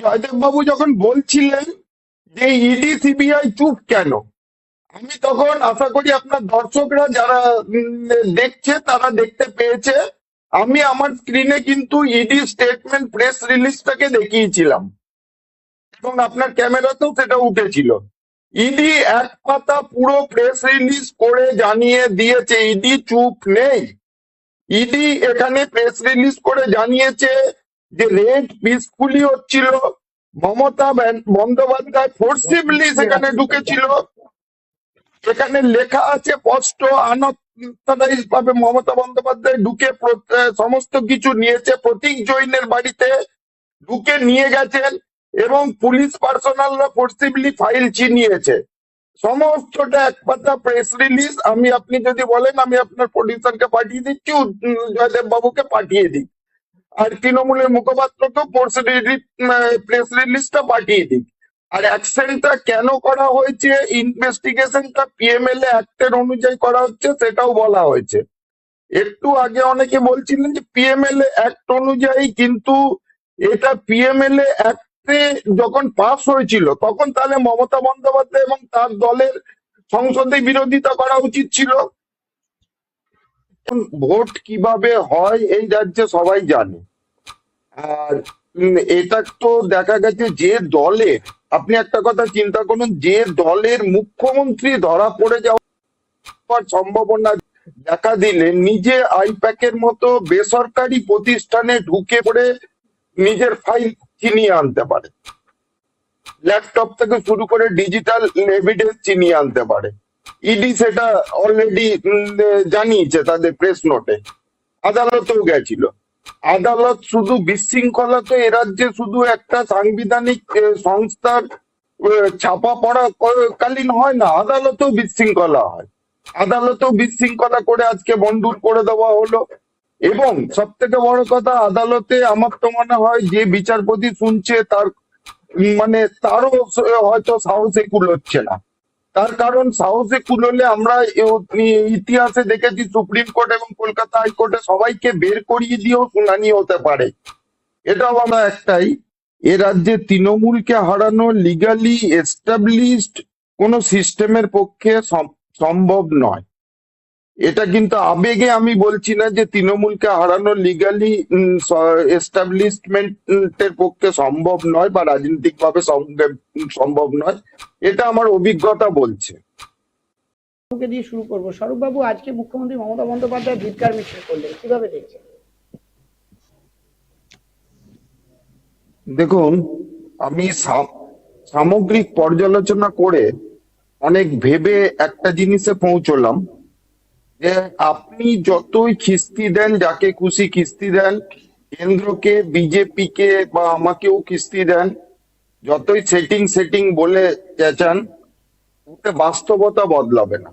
জয়দেব বাবু যখন বলছিলেন যে ইডি সিবিআই চুপ কেন? আমি তখন আশা করি আপনার দর্শকরা যারা দেখছে, তারা দেখতে পেয়েছে। আমি আমার স্ক্রিনে কিন্তু ইডি স্টেটমেন্ট প্রেস রিলিজটাকে দেখিয়েছিলাম। এবং আপনার ক্যামেরাতেও সেটা উঠেছিল। ইডি এক পাতা পুরো প্রেস রিলিজ করে জানিয়ে দিয়েছে ইডি চুপ নেই। ইডি এখানে প্রেস রিলিজ করে জানিয়েছে যে রেড পিসফুলি হচ্ছিল মমতা বন্দ্যোপাধ্যায় ফোর্সিবলি সেখানে ঢুকেছিল। সেখানে লেখা আছে স্পষ্ট আনঅথরাইজ ভাবে মমতা বন্দ্যোপাধ্যায় ঢুকে সমস্ত কিছু নিয়েছে। প্রতীক জৈনের বাড়িতে ঢুকে নিয়ে গেছেন এবং পুলিশ পার্সোনালরা ফোর্সিবলি ফাইল ছিনিয়েছে। সমস্তটা এক পাতা প্রেস রিলিজ আমি আপনি যদি বলেন আমি আপনার প্রডিউসারকে পাঠিয়ে দিচ্ছি জয়দেব বাবুকে পাঠিয়ে দিই। আর তৃণমূলের মুখপাত্রকেও প্রেস রিলিজটা পাঠিয়ে দিই আর অ্যাকশনটা কেন করা হয়েছে ইনভেস্টিগেশনটা পিএমএলএ অ্যাক্টের অনুযায়ী করা হচ্ছে, সেটাও বলা হয়েছে। একটু আগে অনেকে বলছিলেন যে পিএমএলএ অ্যাক্ট অনুযায়ী কিন্তু এটা পিএমএলএ অ্যাক্টে যখন পাস হয়েছিল, তখন তাহলে মমতা বন্দ্যোপাধ্যায় এবং তার দলের সংসদে বিরোধিতা করা উচিত ছিল। ভোট কীভাবে হয়, এই রাজ্যে সবাই জানে। আর এটা তো দেখা গেছে যে দলের আপনি একটা কথা চিন্তা করুন, যে দলের মুখ্যমন্ত্রী ধরা পড়ে যাওয়ার সম্ভাবনা দেখা দিলে নিজে আইপ্যাকের মতো বেসরকারি প্রতিষ্ঠানে ঢুকে পড়ে নিজের ফাইল চিনিয়ে আনতে পারে। ল্যাপটপ থেকে শুরু করে ডিজিটাল এভিডেন্স চিনিয়ে আনতে পারে। ইডি সেটা অলরেডি জানিয়েছে তাদের প্রেস নোটে। আদালতেও গেছিল। আদালত শুধু বিশৃঙ্খলা তো এ রাজ্যে শুধু একটা সাংবিধানিক সংস্থার ছাপা পড়া কালীন হয় না, আদালতেও বিশৃঙ্খলা হয়। আদালতেও বিশৃঙ্খলা করে আজকে বন্ডুর করে দেওয়া হলো। এবং সব থেকে বড় কথা, আদালতে আমার তো মনে হয় যে বিচারপতি শুনছে তার মানে তারও হয়তো সাহসে কুলোচ্ছে না। তার কারণ সাহসে কুলোলে আমরা ইতিহাসে দেখেছি সুপ্রিম কোর্ট এবং কলকাতা হাইকোর্টে সবাইকে বের করিয়ে দিয়েও শুনানি হতে পারে। এটাও আমরা একটাই। এ রাজ্যে তৃণমূলকে হারানো লিগালি এস্টাবলিশড কোন সিস্টেমের পক্ষে সম- সম্ভব নয়। এটা কিন্তু আবেগে আমি বলছি না যে তৃণমূলকে হারানো লিগালি এস্টাবলিশমেন্টের পক্ষে সম্ভব নয় বা রাজনৈতিক ভাবে সম্ভব নয়। এটা আমার অভিজ্ঞতা বলছে। দিয়ে শুরু করব? স্বরূপবাবু আজকে মুখ্যমন্ত্রী মমতা বন্দ্যোপাধ্যায় ভিক্ষার মিছিল করলেন কীভাবে দেখছেন? দেখুন আমি সামগ্রিক পর্যালোচনা করে অনেক ভেবে একটা জিনিসে পৌঁছলাম। যে আপনি যতই কিস্তি দেন, যাকে খুশি কিস্তি দেন, কেন্দ্রকে বিজেপি কে বা আমাকেও কিস্তি দেন, যতই সেটিং সেটিং বলে চেঁচান ওতে বাস্তবতা বদলাবে না।